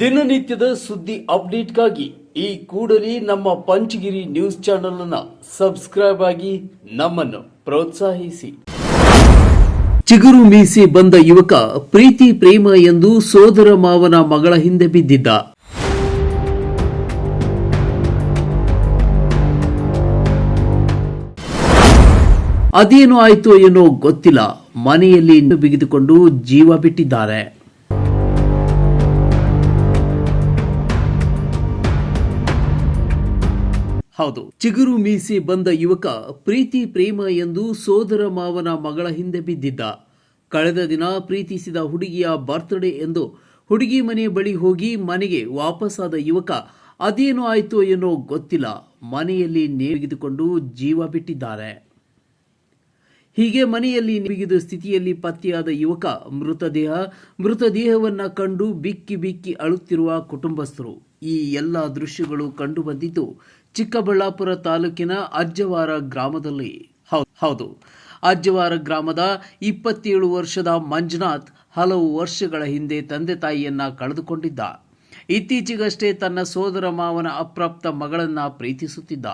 ದಿನನಿತ್ಯದ ಸುದ್ದಿ ಅಪ್ಡೇಟ್ಗಾಗಿ ಈ ಕೂಡಲೇ ನಮ್ಮ ಪಂಚಗಿರಿ ನ್ಯೂಸ್ ಚಾನೆಲ್ ಅನ್ನು ಸಬ್ಸ್ಕ್ರೈಬ್ ಆಗಿ ನಮ್ಮನ್ನು ಪ್ರೋತ್ಸಾಹಿಸಿ. ಚಿಗುರು ಮೀಸಿ ಬಂದ ಯುವಕ ಪ್ರೀತಿ ಪ್ರೇಮ ಎಂದು ಸೋದರ ಮಾವನ ಮಗಳ ಹಿಂದೆ ಬಿದ್ದಿದ್ದ. ಅದೇನು ಆಯಿತು ಏನೋ ಗೊತ್ತಿಲ್ಲ. ಮನೆಯಲ್ಲಿ ಬಿಗಿದುಕೊಂಡು ಜೀವ ಬಿಟ್ಟಿದ್ದಾರೆ. ಹೌದು. ಚಿಗುರು ಮೀಸಿ ಬಂದ ಯುವಕ ಪ್ರೀತಿ, ಪ್ರೇಮ ಎಂದು ಸೋದರ ಮಾವನ ಮಗಳ ಹಿಂದೆ ಬಿದ್ದಿದ್ದ. ಕಳೆದ ದಿನ ಪ್ರೀತಿಸಿದ ಹುಡುಗಿಯ ಬರ್ತ್ಡೇ ಎಂದು ಹುಡುಗಿ ಮನೆ ಬಳಿ ಹೋಗಿ ಮನೆಗೆ ವಾಪಸ್ಸಾದ ಯುವಕ, ಅದೇನು ಆಯಿತು ಏನೋ ಗೊತ್ತಿಲ್ಲ. ಮನೆಯಲ್ಲಿ ನೇಗಿದುಕೊಂಡು ಜೀವ ಬಿಟ್ಟಿದ್ದಾರೆ. ಹೀಗೆ ಮನೆಯಲ್ಲಿ ಬಿಗಿದ ಸ್ಥಿತಿಯಲ್ಲಿ ಪತ್ತೆಯಾದ ಯುವಕ ಮೃತದೇಹ, ಮೃತದೇಹವನ್ನು ಕಂಡು ಬಿಕ್ಕಿ ಬಿಕ್ಕಿ ಅಳುತ್ತಿರುವ ಕುಟುಂಬಸ್ಥರು. ಈ ಎಲ್ಲ ದೃಶ್ಯಗಳು ಕಂಡು ಬಂದಿದ್ದು ಚಿಕ್ಕಬಳ್ಳಾಪುರ ತಾಲೂಕಿನ ಅಜ್ಜವಾರ ಗ್ರಾಮದಲ್ಲಿ. ಹೌದು. ಅಜ್ಜವಾರ ಗ್ರಾಮದ ಇಪ್ಪತ್ತೇಳು ವರ್ಷದ ಮಂಜುನಾಥ್ ಹಲವು ವರ್ಷಗಳ ಹಿಂದೆ ತಂದೆ ತಾಯಿಯನ್ನ ಕಳೆದುಕೊಂಡಿದ್ದ. ಇತ್ತೀಚೆಗಷ್ಟೇ ತನ್ನ ಸೋದರ ಮಾವನ ಅಪ್ರಾಪ್ತ ಮಗಳನ್ನ ಪ್ರೀತಿಸುತ್ತಿದ್ದ.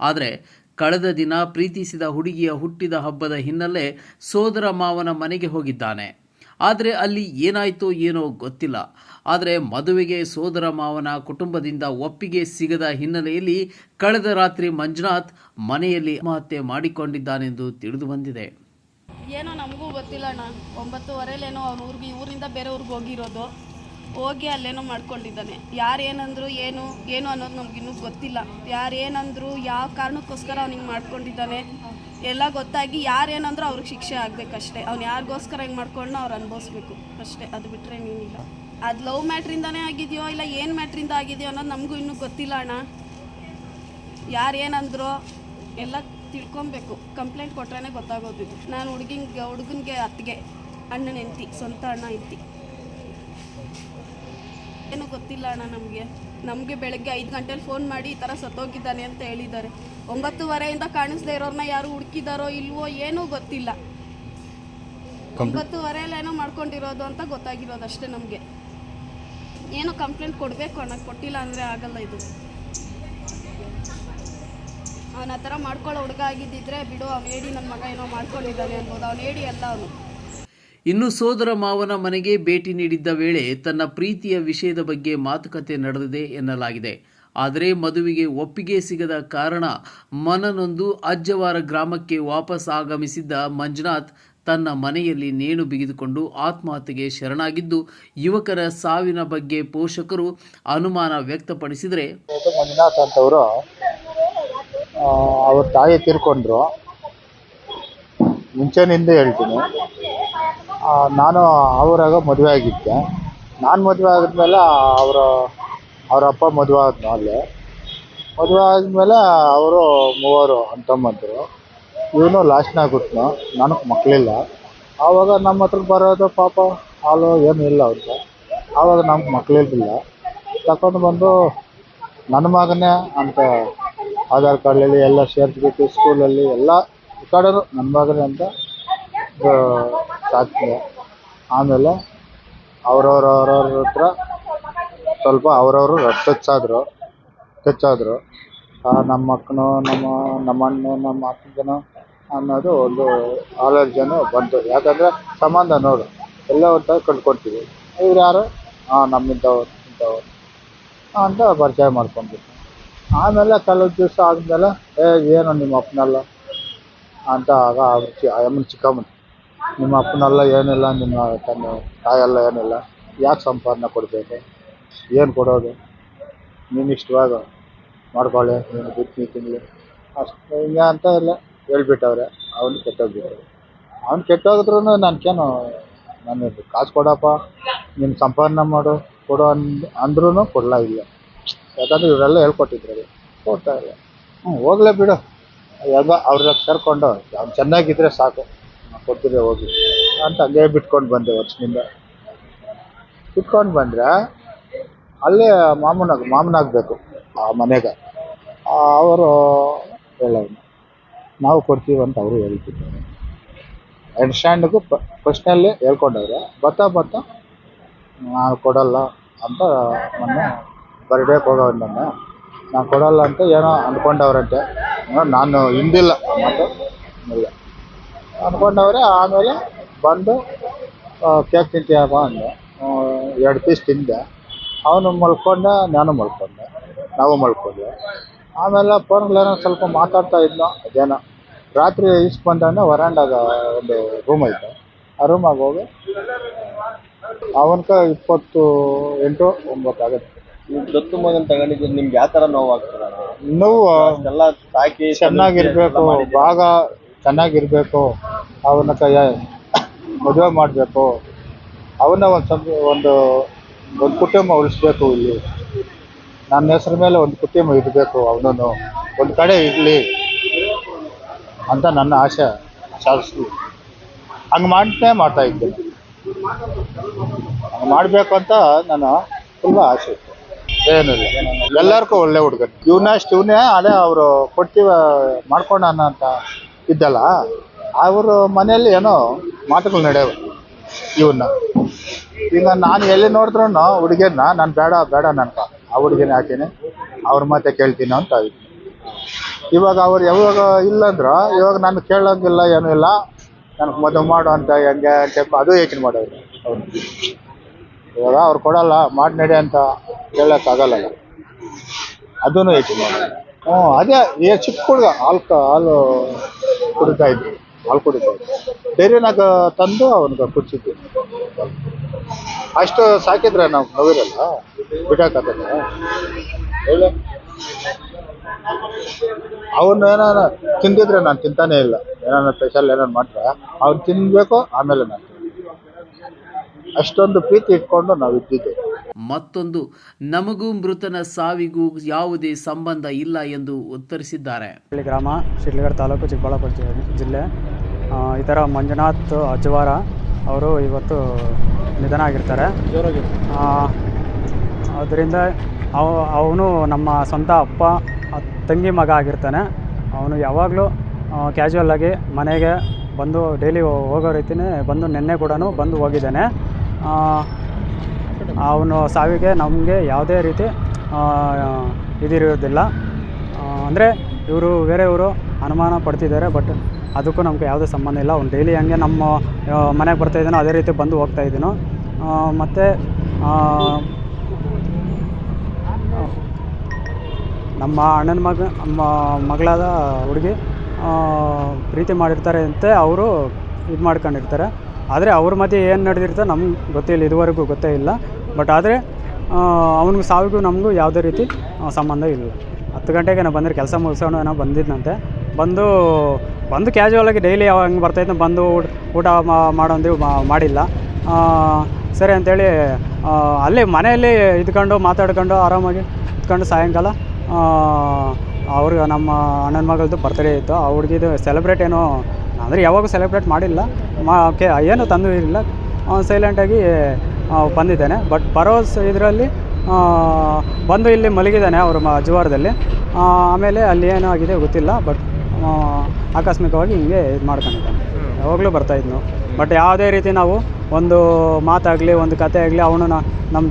ಆದರೆ ಕಳೆದ ದಿನ ಪ್ರೀತಿಸಿದ ಹುಡುಗಿಯ ಹುಟ್ಟಿದ ಹಬ್ಬದ ಹಿನ್ನೆಲೆ ಸೋದರ ಮಾವನ ಮನೆಗೆ ಹೋಗಿದ್ದಾನೆ. ಆದರೆ ಅಲ್ಲಿ ಏನಾಯಿತು ಏನೋ ಗೊತ್ತಿಲ್ಲ. ಆದರೆ ಮದುವೆಗೆ ಸೋದರ ಮಾವನ ಕುಟುಂಬದಿಂದ ಒಪ್ಪಿಗೆ ಸಿಗದ ಹಿನ್ನೆಲೆಯಲ್ಲಿ ಕಳೆದ ರಾತ್ರಿ ಮಂಜುನಾಥ್ ಮನೆಯಲ್ಲಿ ಆತ್ಮಹತ್ಯೆ ಮಾಡಿಕೊಂಡಿದ್ದಾನೆಂದು ತಿಳಿದು ಬಂದಿದೆ. ಏನೋ ನಮಗೂ ಗೊತ್ತಿಲ್ಲ ಅಣ್ಣ. ಒಂಬತ್ತುವರೆಲೇನೋ ಅವ್ನ ಊರಿಗೆ ಊರಿಂದ ಬೇರೆ ಊರಿಗೆ ಹೋಗಿರೋದು. ಹೋಗಿ ಅಲ್ಲೇನೋ ಮಾಡ್ಕೊಂಡಿದ್ದಾನೆ. ಯಾರು ಏನಂದ್ರು ಏನು ಏನು ಅನ್ನೋದು ನಮ್ಗಿನ್ನೂ ಗೊತ್ತಿಲ್ಲ. ಯಾರು ಏನಂದ್ರು ಯಾವ ಕಾರಣಕ್ಕೋಸ್ಕರ ಅವ್ನಿಗೆ ಮಾಡ್ಕೊಂಡಿದ್ದಾನೆ. ಎಲ್ಲ ಗೊತ್ತಾಗಿ ಯಾರು ಏನಂದ್ರು ಅವ್ರಿಗೆ ಶಿಕ್ಷೆ ಆಗಬೇಕಷ್ಟೇ. ಅವ್ನು ಯಾರಿಗೋಸ್ಕರ ಹೆಂಗೆ ಮಾಡ್ಕೊಂಡು ಅವ್ರು ಅನುಭವಿಸ್ಬೇಕು. ಅಷ್ಟೇ, ಅದು ಬಿಟ್ಟರೆ ನೀನಿಲ್ಲ ಅದು ಲವ್ ಮ್ಯಾಟ್ರಿಂದನೇ ಆಗಿದೆಯೋ ಇಲ್ಲ ಏನು ಮ್ಯಾಟ್ರಿಂದ ಆಗಿದೆಯೋ ಅನ್ನೋದು ನಮಗೂ ಇನ್ನೂ ಗೊತ್ತಿಲ್ಲ ಅಣ್ಣ. ಯಾರು ಏನಂದ್ರು ಎಲ್ಲ ತಿಳ್ಕೊಬೇಕು. ಕಂಪ್ಲೇಂಟ್ ಕೊಟ್ರೇ ಗೊತ್ತಾಗೋದು ನಾನು ಹುಡುಗಿಗೆ, ಹುಡುಗನಿಗೆ ಅತ್ತಿಗೆ, ಅಣ್ಣನ ಹೆಂಡ್ತಿ, ಸ್ವಂತ ಅಣ್ಣ, ಹೆಂಡ್ತಿ. ಏನು ಗೊತ್ತಿಲ್ಲ ಅಣ್ಣ ನಮಗೆ. ನಮಗೆ ಬೆಳಗ್ಗೆ ಐದು ಗಂಟೆಲಿ ಫೋನ್ ಮಾಡಿ ಈ ಥರ ಸತ್ತೋಗಿದ್ದಾನೆ ಅಂತ ಹೇಳಿದ್ದಾರೆ. ಒಂಬತ್ತುವರೆಯಿಂದ ಕಾಣಿಸ್ದೇ ಇರೋರನ್ನ ಯಾರು ಹುಡುಕಿದಾರೋ ಇಲ್ವೋ ಏನೂ ಗೊತ್ತಿಲ್ಲ. ಒಂಬತ್ತುವರೆಯಲ್ಲೇನೋ ಮಾಡ್ಕೊಂಡಿರೋದು ಅಂತ ಗೊತ್ತಾಗಿರೋದು ಅಷ್ಟೇ ನಮಗೆ. ಏನೋ ಕಂಪ್ಲೇಂಟ್ ಕೊಡಬೇಕು ಅಣ್ಣ ಕೊಟ್ಟಿಲ್ಲ ಅಂದರೆ ಆಗಲ್ಲ ಇದು. ಅವನ ಆ ಥರ ಮಾಡ್ಕೊಳ್ಳೋ ಹುಡುಗ ಆಗಿದ್ದಿದ್ರೆ ಬಿಡು ಅವ್ನು ಹೇಳಿ ನನ್ನ ಮಗ ಏನೋ ಮಾಡ್ಕೊಂಡಿದ್ದಾನೆ ಅನ್ಬೋದು. ಅವ್ನು ಹೇಳಿ ಎಲ್ಲ ಅವನು. ಇನ್ನು ಸೋದರ ಮಾವನ ಮನೆಗೆ ಭೇಟಿ ನೀಡಿದ್ದ ವೇಳೆ ತನ್ನ ಪ್ರೀತಿಯ ವಿಷಯದ ಬಗ್ಗೆ ಮಾತುಕತೆ ನಡೆದಿದೆ ಎನ್ನಲಾಗಿದೆ. ಆದರೆ ಮದುವೆಗೆ ಒಪ್ಪಿಗೆ ಸಿಗದ ಕಾರಣ ಮನನೊಂದು ಅಜ್ಜವಾರ ಗ್ರಾಮಕ್ಕೆ ವಾಪಸ್ ಆಗಮಿಸಿದ್ದ ಮಂಜುನಾಥ್ ತನ್ನ ಮನೆಯಲ್ಲಿ ನೇಣು ಬಿಗಿದುಕೊಂಡು ಆತ್ಮಹತ್ಯೆಗೆ ಶರಣಾಗಿದ್ದು, ಯುವಕರ ಸಾವಿನ ಬಗ್ಗೆ ಪೋಷಕರು ಅನುಮಾನ ವ್ಯಕ್ತಪಡಿಸಿದರೆ ಮಂಜುನಾಥ್ ಅಂತವರು ಅವ್ರ ತಾಯಿ ತೀರ್ಕೊಂಡ್ರು. ಮುಂಚೆನಿಂದ ಹೇಳ್ತೀನಿ. ನಾನು ಅವರಾಗ ಮದುವೆ ಆಗಿದ್ದೆ. ನಾನು ಮದುವೆ ಆಗಿದ್ಮೇಲೆ ಅವರ, ಅವ್ರ ಅಪ್ಪ ಮದುವೆ ಆದ್ನು ಅಲ್ಲೇ ಮದುವೆ ಆದಮೇಲೆ ಅವರು ಮೂವರು ಅಂತಮ್ಮಂದರು. ಇವನು ಲಾಸ್ಟ್ನಾಗ ಹುಟ್ನು ನನಗೆ ಮಕ್ಕಳಿಲ್ಲ ಆವಾಗ ನಮ್ಮ ಹತ್ರ ಬರೋದು ಪಾಪ, ಹಾಲು ಏನೂ ಇಲ್ಲ ಅವ್ರಿಗೆ. ಆವಾಗ ನಮ್ಗೆ ಮಕ್ಕಳಿಲ್ಲ ತಕೊಂಡು ಬಂದು, ನನ್ನ ಮಗನೇ ಅಂತ ಆಧಾರ್ ಕಾರ್ಡಲ್ಲಿ ಎಲ್ಲ ಸೇರಿಸ್ಬಿಟ್ಟು ಸ್ಕೂಲಲ್ಲಿ ಎಲ್ಲ ಈ ಕಡೆನೂ ನನ್ನ ಮಗನೇ ಅಂತ ಸಾಕಿದೆ ಆಮೇಲೆ ಅವ್ರವ್ರ ಅವ್ರವ್ರ ಹತ್ರ ಸ್ವಲ್ಪ ಅವರವರು ಟಚ್ಚಾದರು ಟಚ್ಚಾದರು ನಮ್ಮ ಅಕ್ಕನೋ, ನಮ್ಮ ನಮ್ಮ ಅಣ್ಣ ನಮ್ಮ ಅಕ್ಕನೋ ಅನ್ನೋದು ಒಂದು ಆಲೋಚನೆ ಬಂತು. ಯಾಕಂದರೆ ಸಂಬಂಧ ನೋಡು, ಎಲ್ಲ ಒಟ್ಟಾಗಿ ಕಂಡ್ಕೊಳ್ತೀವಿ. ಇವ್ರು ಯಾರು? ಹಾಂ ನಮ್ಮಿದ್ದವ್ರು, ಇಂಥವ್ರು ಅಂತ ಪರಿಚಯ ಮಾಡ್ಕೊಂಡ್ಬಿಟ್ಟು ಆಮೇಲೆ ಕೆಲವು ದಿವಸ ಆದಮೇಲೆ, ಏ, ಏನು ನಿಮ್ಮ ಅಪ್ಪನಲ್ಲ? ಅಂತ ಆಗ ಅಮ್ಮನ ಚಿಕ್ಕಮ್ಮನ ನಿಮ್ಮ ಅಪ್ಪನಲ್ಲ ಏನಿಲ್ಲ, ನಿಮ್ಮ ತನ್ನ ತಾಯಲ್ಲ ಏನಿಲ್ಲ, ಯಾಕೆ ಸಂಪಾದನೆ ಕೊಡಬೇಕು? ಏನು ಕೊಡೋದು? ನೀನು ಇಷ್ಟವಾಗ? ಮಾಡ್ಕೊಳ್ಳಿ, ನೀನು ಬಿಟ್ಟು ತಿನ್ನಲಿ ಅಷ್ಟು ಹಿಂಗೆ ಅಂತ ಎಲ್ಲ ಹೇಳ್ಬಿಟ್ಟವ್ರೆ, ಅವನು ಕೆಟ್ಟೋಗ್ಬಿಟ್ಟು ಅವ್ನು ಕೆಟ್ಟೋಗಿದ್ರು ನನಗೇನು ನಾನು ಕಾಸು ಕೊಡಪ್ಪ ನಿಮ್ಮ ಸಂಪಾದನೆ ಮಾಡು, ಕೊಡು ಅನ್ ಅಂದ್ರೂ ಕೊಡಲ ಇಲ್ಲ. ಯಾಕಂದರೆ ಇವರೆಲ್ಲ ಹೇಳ್ಕೊಟ್ಟಿದ್ರು ಕೊಡ್ತಾ ಇಲ್ಲ. ಹ್ಞೂ ಹೋಗ್ಲೇ ಬಿಡು. ಹೆಂಗೋ ಅವ್ರ ಸೇರಿಕೊಂಡು, ಅವ್ನು ಚೆನ್ನಾಗಿದ್ದರೆ ಸಾಕು. ನಾನ್ ಕೊಡ್ತೀರಿ ಹೋಗಿ. ಅಂತ ಹಂಗೆ ಬಿಟ್ಕೊಂಡು ಬಂದೆ ವರ್ಷದಿಂದ. ಬಿಟ್ಕೊಂಡು ಬಂದರೆ ಅಲ್ಲೇ ಮಾಮೂನಾಗ ಮಾಮನಾಗಬೇಕು, ಆ ಮನೆಗೆ. ಅವರು ಹೇಳೋದು, ನಾವು ಕೊಡ್ತೀವಿ ಅಂತ ಅವರು ಹೇಳ್ತಿದ್ದಾರೆ. ಅಂಡರ್ಸ್ಟ್ಯಾಂಡಿಗೂ ಫಸ್ಟ್ನಲ್ಲಿ ಹೇಳ್ಕೊಂಡವ್ರೆ, ಬರ್ತಾ ಬರ್ತಾ ನಾನು ಕೊಡಲ್ಲ ಅಂತ ಮೊನ್ನೆ ಬರ್ಡೇಗೆ ಹೋಗೋಣ ನನ್ನ ನಾನು ಕೊಡಲ್ಲ ಅಂತ ಏನೋ ಅಂದ್ಕೊಂಡವ್ರಂತೆ. ನಾನು ಹಿಂದಿಲ್ಲ ಮಾತು. ಇಲ್ಲ. ಅಂದ್ಕೊಂಡವ್ರೆ ಆಮೇಲೆ ಬಂದು ಕೇಕ್ ತಿಂತೀಯಪ್ಪ ಅಂದೆ. ಎರಡು ಪೀಸ್ ತಿಂದೆ. ಅವನು ಮಲ್ಕೊಂಡ ನಾನು ಮಲ್ಕೊಂಡೆ. ನಾವು ಮಲ್ಕೊಂಡೆ ಆಮೇಲೆ ಫೋನ್ಗಳೇನೋ ಸ್ವಲ್ಪ ಮಾತಾಡ್ತಾ ಇದ್ನೋ ಜನ ರಾತ್ರಿ ಈಸ್ ಬಂದಾನೆ ವರಾಂಡಾದ ಒಂದು ರೂಮ್ ಐತೆ. ಆ ರೂಮಾಗಿ ಹೋಗಿ ಅವನ್ಕ ಇಪ್ಪತ್ತು ಎಂಟು ಒಂಬತ್ತು ಆಗುತ್ತೆ. ದತ್ತು ಮಗನ್ ತಗೊಂಡಿದ್ದು ನಿಮ್ಗೆ ಯಾವ ತರ ನೋವು ಆಗ್ತದ ನೋವು ಎಲ್ಲ ಸಾಕಿ ಚೆನ್ನಾಗಿರ್ಬೇಕು ಭಾಗ ಚೆನ್ನಾಗಿರ್ಬೇಕು, ಅವನ ಕೈಯ ಮದುವೆ ಮಾಡಬೇಕು, ಅವನ್ನ ಒಂದು ಸಂ ಒಂದು ಒಂದು ಕುಟುಂಬ ಉಳಿಸ್ಬೇಕು ಇಲ್ಲಿ. ನನ್ನ ಹೆಸ್ರ ಮೇಲೆ ಒಂದು ಕುಟುಂಬ ಇರಬೇಕು ಅವನನ್ನು. ಒಂದು ಕಡೆ ಇರಲಿ ಅಂತ ನನ್ನ ಆಸೆ, ಸಾಧಿಸ್ಲಿ. ಹಂಗೆ ಮಾಡ್ತೇ ಮಾಡ್ತಾ ಇದ್ದೇನೆ ಹಂಗೆ ಮಾಡಬೇಕು ಅಂತ ನಾನು ತುಂಬ ಆಸೆ. ಇತ್ತು ಏನಿಲ್ಲ ಎಲ್ಲರಿಗೂ ಒಳ್ಳೆ ಹುಡುಗ ಇವನ ಇವನೇ ಅದೇ ಅವರು ಕೊಡ್ತೀವ, ಮಾಡ್ಕೊಳೋಣ ಅಂತ. ಇದ್ದಲ್ಲ, ಅವ್ರ ಮನೆಯಲ್ಲಿ ಏನೋ ಮಾತುಗಳು ನಡೆಯವು ಇವನ್ನ ಈಗ ನಾನು ಎಲ್ಲಿ ನೋಡಿದ್ರು ಹುಡುಗಿಯನ್ನ, ನಾನು ಬೇಡ ಬೇಡ ನನ್ಕ ಆ ಹುಡುಗಿನ ಹಾಕೀನಿ ಅವ್ರ ಮತ್ತೆ ಕೇಳ್ತೀನಿ ಅಂತ ಇವಾಗ ಅವ್ರು ಯಾವಾಗ ಇಲ್ಲಂದ್ರ, ಇವಾಗ ನಾನು ಕೇಳೋಂಗಿಲ್ಲ, ಏನೂ ಇಲ್ಲ. ನನಗೆ ಮದುವೆ ಮಾಡು ಅಂತ ಹೆಂಗೆ ಅಂತ ಅದು ಯೋಚನೆ ಮಾಡೋರು ಅವ್ರು? ಇವಾಗ ಅವ್ರು ಕೊಡಲ್ಲ, ಮಾಡಿ ನಡೆ ಅಂತ ಕೇಳೋಕ್ಕಾಗಲ್ಲ ಅದೂ ಯೋಚನೆ ಮಾಡೋದು? ಹ್ಞೂ ಅದೇ ಈ ಚಿಕ್ಕ ಹುಡುಗ ಹಾಲು ಹಾಲು ಕುಡಿತಾ ಇದ್ವಿ, ಹಾಲು ಕುಡಿತಾ ಇದ್ವಿ. ಡೈರಿನಾಗ ತಂದು ಅವನಿಗೆ ಕುಡಿಸಿದ್ವಿ. ಅಷ್ಟು ಸಾಕಿದ್ರೆ ನಾವು ನೋವಿರಲ್ಲ, ಬಿಡೋಕ್ಕಾಗಲ್ಲ. ಹೇಳು. ಅವನು ಏನಾರ ತಿಂದಿದ್ರೆ ನಾನು ತಿಂತಾನೆ ಇಲ್ಲ. ಏನಾರ ಸ್ಪೆಷಲ್ ಏನಾರು ಮಾಡಿದ್ರೆ ಅವ್ನು ತಿನ್ಬೇಕು, ಆಮೇಲೆ ನಾನು. ಅಷ್ಟೊಂದು ಪ್ರೀತಿ ಇಟ್ಕೊಂಡು ನಾವು ಇದ್ದಿದ್ದು ಮತ್ತೊಂದು ನಮಗೂ ಮೃತನ ಸಾವಿಗೂ ಯಾವುದೇ ಸಂಬಂಧ ಇಲ್ಲ ಎಂದು ಉತ್ತರಿಸಿದ್ದಾರೆ. ಹಳ್ಳಿ ಗ್ರಾಮ ಶಿಡ್ಲಘಟ್ಟ ತಾಲೂಕು ಚಿಕ್ಕಬಳ್ಳಾಪುರ ಜಿ- ಜಿಲ್ಲೆ. ಆ, ಈ ಥರ ಮಂಜುನಾಥ್ ಅಜ್ವಾರ ಅವರು ಇವತ್ತು ನಿಧನ ಆಗಿರ್ತಾರೆ. ಅದರಿಂದ ಅವ ಅವನು ನಮ್ಮ ಸ್ವಂತ ಅಪ್ಪ ತಂಗಿ ಮಗ ಆಗಿರ್ತಾನೆ. ಅವನು ಯಾವಾಗಲೂ ಕ್ಯಾಶುವಲ್ ಆಗಿ ಮನೆಗೆ ಬಂದು ಡೈಲಿ ಹೋಗೋ ರೀತಿಯೇ ಬಂದು ನಿನ್ನೆ ಕೂಡ ಬಂದು ಹೋಗಿದ್ದಾನೆ. ಅವನು ಸಾವಿಗೆ ನಮಗೆ ಯಾವುದೇ ರೀತಿ ಇದಿರೋದಿಲ್ಲ. ಅಂದರೆ ಇವರು ಬೇರೆಯವರು ಅನುಮಾನ ಪಡ್ತಿದ್ದಾರೆ, ಬಟ್ ಅದಕ್ಕೂ ನಮಗೆ ಯಾವುದೇ ಸಂಬಂಧ ಇಲ್ಲ. ಅವ್ನು ಡೈಲಿ ಹಂಗೆ ನಮ್ಮ ಮನೆಗೆ ಬರ್ತಾ ಇದ್ದಾನೋ, ಅದೇ ರೀತಿ ಬಂದು ಹೋಗ್ತಾ ಇದ್ದೀನೋ. ಮತ್ತು ನಮ್ಮ ಅಣ್ಣನ ಮಗ, ನಮ್ಮ ಮಗಳಾದ ಹುಡುಗಿ ಪ್ರೀತಿ ಮಾಡಿರ್ತಾರೆ ಅಂತೆ, ಅವರು ಇದು ಮಾಡ್ಕೊಂಡಿರ್ತಾರೆ. ಆದರೆ ಅವ್ರ ಮಧ್ಯೆ ಏನು ನಡೆದಿರ್ತೋ ನಮ್ಗೆ ಗೊತ್ತಿಲ್ಲ, ಇದುವರೆಗೂ ಗೊತ್ತೇ ಇಲ್ಲ. ಬಟ್ ಆದರೆ ಅವನಿಗೆ ಸಾವಿಗೂ ನಮಗೂ ಯಾವುದೇ ರೀತಿ ಸಂಬಂಧ ಇಲ್ಲ. ಹತ್ತು ಗಂಟೆಗೆ ನಾವು ಬಂದರೆ ಕೆಲಸ ಮುಗಿಸೋಣ ಏನೋ ಬಂದಿದ್ದಂತೆ ಬಂದು ಬಂದು ಕ್ಯಾಶುವಲ್ ಆಗಿ ಡೈಲಿ ಯಾವ ಹಂಗೆ ಬರ್ತಾಯಿದ್ದ ಬಂದು ಊಟ ಊಟ ಮಾ- ಮಾಡೋಂದು ಮಾ- ಮಾಡಿಲ್ಲ. ಸರಿ ಅಲ್ಲಿ ಅಲ್ಲೇ ಮನೆಯಲ್ಲಿ ಇದ್ಕೊಂಡು ಮಾತಾಡ್ಕೊಂಡು ಆರಾಮಾಗಿ ಇದ್ಕೊಂಡು ಸಾಯಂಕಾಲ ಅವ್ರಿಗೆ ನಮ್ಮ ಅಣ್ಣನ ಮಗಳದ್ದು ಬರ್ತ್ಡೇ ಇತ್ತು. ಆ ಹುಡುಗಿದು ಸೆಲೆಬ್ರೇಟ್ ಏನೋ ಅಂದರೆ ಯಾವಾಗೂ ಸೆಲೆಬ್ರೇಟ್ ಮಾಡಿಲ್ಲ. ಮಾ ಕೆ ಏನು ತಂದು ಇರಲಿಲ್ಲ. ಸೈಲೆಂಟಾಗಿ ಬಂದಿದ್ದಾನೆ. ಬಟ್ ಬರೋ ಇದರಲ್ಲಿ ಬಂದು ಇಲ್ಲಿ ಮಲಗಿದ್ದಾನೆ ಅವರು ಮ ಜುವಾರದಲ್ಲಿ. ಆಮೇಲೆ ಅಲ್ಲಿ ಏನಾಗಿದೆ ಗೊತ್ತಿಲ್ಲ. ಬಟ್ ಆಕಸ್ಮಿಕವಾಗಿ ಹಿಂಗೆ ಇದು ಮಾಡ್ಕೊಂಡಿದ್ದಾನೆ. ಯಾವಾಗಲೂ ಬರ್ತಾಯಿದ್ನು ಬಟ್ ಯಾವುದೇ ರೀತಿ ನಾವು ಒಂದು ಮಾತಾಗಲಿ ಒಂದು ಕತೆ ಆಗಲಿ ಅವನು ನಮ್ಮ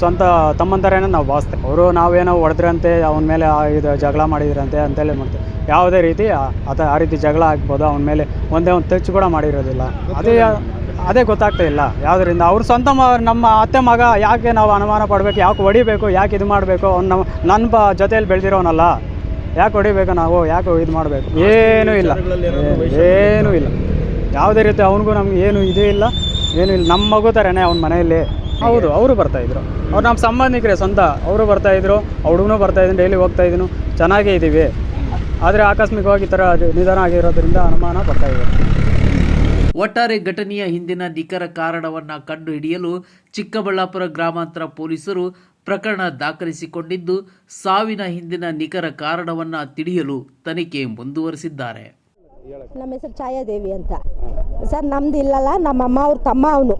ಸ್ವಂತ ತಮ್ಮನ ನಾವು ಭಾವಿಸ್ತೇವೆ ಅವರು ನಾವೇನೋ ಹೊಡೆದ್ರಂತೆ, ಅವನ ಮೇಲೆ ಇದು ಜಗಳ ಮಾಡಿದ್ರಂತೆ ಅಂತೇಳಿ ಮಾಡ್ತೇವೆ ಯಾವುದೇ ರೀತಿ ಆತ ಆ ರೀತಿ ಜಗಳ ಆಗ್ಬೋದು, ಅವನ ಮೇಲೆ ಒಂದೇ ಒಂದು ಟಚ್ ಕೂಡ ಮಾಡಿರೋದಿಲ್ಲ. ಅದೇ ಅದೇ ಗೊತ್ತಾಗ್ತಾ ಇಲ್ಲ. ಯಾವುದರಿಂದ ಅವ್ರ ಸ್ವಂತ ನಮ್ಮ ಅತ್ತೆ ಮಗ ಯಾಕೆ ನಾವು ಅನುಮಾನ ಪಡಬೇಕು, ಯಾಕೆ ಹೊಡಿಬೇಕು, ಯಾಕೆ ಇದು ಮಾಡಬೇಕು, ಅವ್ನು ನಮ್ಮ ನನ್ನ ಬ, ಜೊತೆಯಲ್ಲಿ ಬೆಳೆದಿರೋನಲ್ಲ, ಯಾಕೆ ಹೊಡಿಬೇಕು ನಾವು, ಯಾಕೆ ಇದು ಮಾಡಬೇಕು? ಏನೂ ಇಲ್ಲ. ಏನೂ ಇಲ್ಲ. ಯಾವುದೇ ರೀತಿ ಅವನಿಗೂ ನಮ್ಗೆ ಏನು ಇದೂ ಇಲ್ಲ, ಏನೂ ಇಲ್ಲ. ನಮ್ಮ ಮಗು ಥರನೇ ಅವ್ನ ಮನೆಯಲ್ಲಿ ಹೌದು ಅವರು ಬರ್ತಾ ಇದ್ರು. ಅವ್ರು ನಮ್ಮ ಸಂಬಂಧಿಕರೇ ಸ್ವಂತ. ಅವರು ಬರ್ತಾಯಿದ್ರು ಬರ್ತಾ ಇದ್ದೀನಿ ಡೈಲಿ ಹೋಗ್ತಾ ಇದ್ದೀನಿ ಚೆನ್ನಾಗೇ ಇದ್ದೀವಿ. ಆದರೆ ಆಕಸ್ಮಿಕವಾಗಿ ಈ ಥರ ನಿಧನ ಆಗಿರೋದ್ರಿಂದ ಅನುಮಾನ ಪಡ್ತಾಯಿದ್ದಾರೆ ಒಟ್ಟಾರೆ ಘಟನೆಯ ಹಿಂದಿನ ನಿಖರ ಕಾರಣವನ್ನು ಕಂಡುಹಿಡಿಯಲು ಚಿಕ್ಕಬಳ್ಳಾಪುರ ಗ್ರಾಮಾಂತರ ಪೊಲೀಸರು ಪ್ರಕರಣ ದಾಖಲಿಸಿಕೊಂಡಿದ್ದು ಸಾವಿನ ಹಿಂದಿನ ನಿಖರ ಕಾರಣವನ್ನು ತಿಳಿಯಲು ತನಿಖೆ ಮುಂದುವರೆಸಿದ್ದಾರೆ. ನಮ್ಮ ಹೆಸರು ಛಾಯಾದೇವಿ ಅಂತ. ಸರ್, ನಮ್ದು ಇಲ್ಲಲ್ಲ ನಮ್ಮ ಅಮ್ಮ ಅವ್ರ ತಮ್ಮ ಅವನು.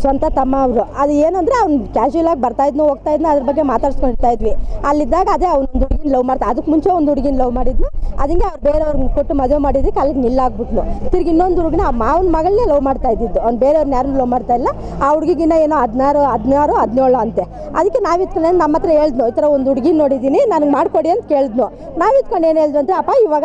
ಸ್ವಂತ ತಮ್ಮ ಅವರು. ಅದು ಏನಂದ್ರೆ ಅವ್ನು ಕ್ಯಾಶುಯಲ್ ಆಗಿ ಬರ್ತಾ ಇದ್ನು, ಹೋಗ್ತಾ ಇದ್ನೋ, ಅದ್ರ ಬಗ್ಗೆ ಮಾತಾಡ್ಸ್ಕೊಂಡಿರ್ತಾ ಇದ್ವಿ. ಅಲ್ಲಿದ್ದಾಗ ಅದೇ ಅವ್ನು ಒಂದು ಹುಡುಗಿನ ಲವ್ ಮಾಡ್ತಾ ಅದಕ್ಕೆ ಮುಂಚೆ ಒಂದು ಹುಡುಗಿನ ಲವ್ ಮಾಡಿದ್ನು. ಅದಕ್ಕೆ ಅವ್ರು ಬೇರೆಯವ್ರನ್ನ ಕೊಟ್ಟು ಮದುವೆ ಮಾಡಿದ್ದಕ್ಕೆ ಅಲ್ಲಿಗೆ ನಿಲ್ಲಾಗ್ಬಿಟ್ನು ತಿರ್ಗಿ ಇನ್ನೊಂದು ಹುಡುಗನ ಆ ಮಾವನ ಮಗಳನ್ನೇ ಲವ್ ಮಾಡ್ತಾ ಇದ್ದಿದ್ದು. ಅವ್ನು ಬೇರೆಯವ್ರನ್ನ ಯಾರನ್ನೂ ಲವ್ ಮಾಡ್ತಾ ಇಲ್ಲ. ಆ ಹುಡುಗಿಗಿನ ಏನೋ ಹದಿನಾರು ಹದಿನಾರು, ಹದಿನೇಳು ಅಂತೆ. ಅದಕ್ಕೆ ನಾವು ಇತ್ಕೊಂಡು ನಮ್ಮ ಹತ್ರ ಹೇಳಿದ್ನು, ಈ ಥರ ಒಂದು ಹುಡುಗಿ ನೋಡಿದ್ದೀನಿ ನನಗೆ ಮಾಡ್ಕೊಡಿ ಅಂತ ಕೇಳಿದ್ನು. ನಾವು ಇತ್ಕೊಂಡು ಏನು ಹೇಳಿದ್ವು ಅಂದರೆ, ಅಪ್ಪ, ಇವಾಗ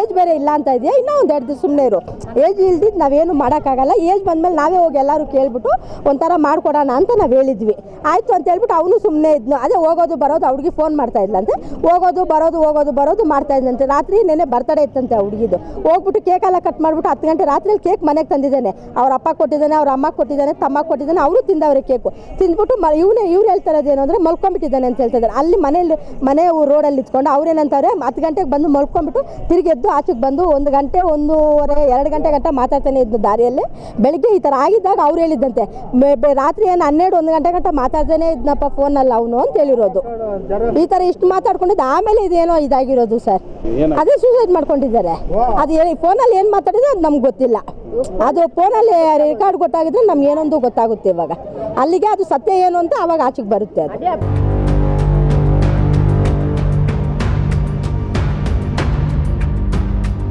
ಏಜ್ ಬೇರೆ ಇಲ್ಲ ಅಂತ ಇದೆಯಾ? ಇನ್ನೂ ಒಂದು ಎರಡು ಸುಮ್ಮನೆ ಇರು. ಏಜ್ ಇಲ್ದಿದ್ದು ನಾವೇನು ಮಾಡೋಕ್ಕಾಗಲ್ಲ. ಏಜ್ ಬಂದಮೇಲೆ ನಾವೇ ಹೋಗಿ ಎಲ್ಲರೂ ಕೇಳಿಬಿಟ್ಟು ಒಂಥರ ಮಾಡಿಕೊಡೋಣ ಅಂತ ನಾವು ಹೇಳಿದ್ವಿ. ಆಯಿತು ಅಂತ ಹೇಳ್ಬಿಟ್ಟು ಅವನು ಸುಮ್ಮನೆ ಇದ್ನು. ಅದೇ ಹೋಗೋದು, ಬರೋದು, ಆ ಹುಡುಗಿ ಫೋನ್ ಮಾಡ್ತಾ ಇದ್ಲಂತೆ ಹೋಗೋದು, ಬರೋದು ಹೋಗೋದು, ಬರೋದು ಮಾಡ್ತಾ ಇದ್ದಂತೆ ರಾತ್ರಿ ನೆನೆ ಬರ್ತಡೇ ಇತ್ತಂತೆ ಆ ಹುಡುಗಿದು. ಹೋಗ್ಬಿಟ್ಟು ಕೇಕ್ ಎಲ್ಲ ಕಟ್ ಮಾಡಿಬಿಟ್ಟು ಹತ್ತು ಗಂಟೆ ರಾತ್ರಿಯಲ್ಲಿ ಕೇಕ್ ಮನೆಗೆ ತಂದಿದ್ದಾನೆ. ಅವ್ರ ಅಪ್ಪ ಕೊಟ್ಟಿದ್ದಾನೆ ಅವ್ರ ಅಮ್ಮ ಕೊಟ್ಟಿದ್ದಾನೆ ತಮ್ಮ ಕೊಟ್ಟಿದ್ದಾನೆ ಅವರು ತಿಂದವ್ರೆ ಕೇಕು ತಿಂದ್ಬಿಟ್ಟು ಮ ಇವನೇ ಇವ್ರು ಹೇಳ್ತಾ ಏನು ಅಂದರೆ ಮಲ್ಕೊಂಬಿಟ್ಟಿದ್ದಾನೆ ಅಂತ ಹೇಳ್ತಿದ್ದಾರೆ. ಅಲ್ಲಿ ಮನೇಲಿ ಮನೆ ರೋಡಲ್ಲಿ ಇತ್ಕೊಂಡು ಅವ್ರೇನಂತಾರೆ ಹತ್ತು ಗಂಟೆಗೆ ಬಂದು ಮಲ್ಕೊಂಡ್ಬಿಟ್ಟು ತಿರುಗಿ ಎದ್ದು ಆಚೆಗೆ ಬಂದು ಒಂದು ಗಂಟೆ ಒಂದೂವರೆ ಎರಡು ಗಂಟೆ ಗಂಟೆ ಮಾತಾಡ್ತಾನೆ ಇದ್ದು ದಾರಿಯಲ್ಲಿ. ಬೆಳಿಗ್ಗೆ ಈ ಥರ ಆಗಿದ್ದಾಗ ಅವ್ರು ಹೇಳಿದ್ದಂತೆ ರಾತ್ರಿ ಏನು ಹನ್ನೆರಡು ಒಂದು ಗಂಟೆ ಗಂಟೆ ಮಾತಾಡ್ತಾನೆ ಇದ್ನಪ್ಪ ಫೋನಲ್ಲಿ ಅವನು ಅಂತ ಹೇಳಿರೋದು. ಈ ಥರ ಇಷ್ಟು ಮಾತಾಡ್ಕೊಂಡಿದ್ದು ಆಮೇಲೆ ಇದೇನೋ ಇದಾಗಿರೋದು ಸರ್. ಅದೇ ಸೂಸೈಡ್ ಮಾಡ್ಕೊಂಡಿದ್ದಾರೆ. ಅದು ಫೋನಲ್ಲಿ ಏನು ಮಾತಾಡಿದ್ರೆ ಅದು ನಮ್ಗೆ ಗೊತ್ತಿಲ್ಲ. ಅದು ಫೋನಲ್ಲಿ ರೆಕಾರ್ಡ್ ಗೊತ್ತಾಗಿದ್ರೆ ನಮ್ಗೆ ಏನೊಂದು ಗೊತ್ತಾಗುತ್ತೆ ಇವಾಗ. ಅಲ್ಲಿಗೆ ಅದು ಸತ್ಯ ಏನು ಅಂತ ಅವಾಗ ಆಚೆಗೆ ಬರುತ್ತೆ ಅದು